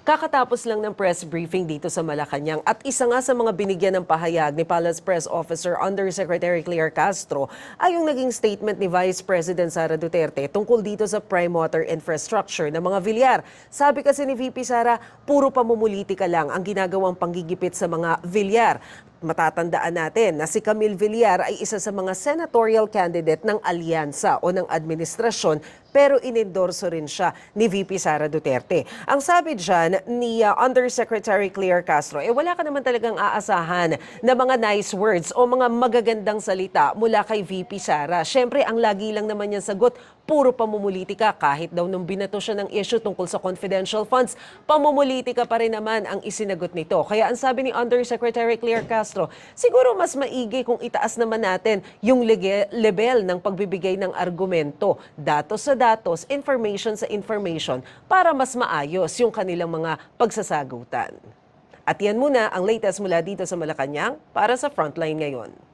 Kakatapos lang ng press briefing dito sa Malacanang at isa nga sa mga binigyan ng pahayag ni Palace Press Officer Undersecretary Claire Castro ay yung naging statement ni Vice President Sara Duterte tungkol dito sa prime water infrastructure ng mga Villar. Sabi kasi ni VP Sara, puro pamumulitika lang ang ginagawang panggigipit sa mga Villar. Matatandaan natin na si Camille Villar ay isa sa mga senatorial candidate ng alyansa o ng administrasyon pero inendorso rin siya ni VP Sara Duterte. Ang sabi dyan ni uh, Undersecretary Claire Castro, eh wala ka naman talagang aasahan na mga nice words o mga magagandang salita mula kay VP Sara. Siyempre, ang lagi lang naman niyang sagot, puro pamumulitika kahit daw nung binato siya ng issue tungkol sa confidential funds, pamumulitika pa rin naman ang isinagot nito. Kaya ang sabi ni Undersecretary Claire Castro, siguro mas maigi kung itaas naman natin yung level ng pagbibigay ng argumento, datos sa datos, information sa information, para mas maayos yung kanilang mga pagsasagutan. At yan muna ang latest mula dito sa Malacanang para sa Frontline ngayon.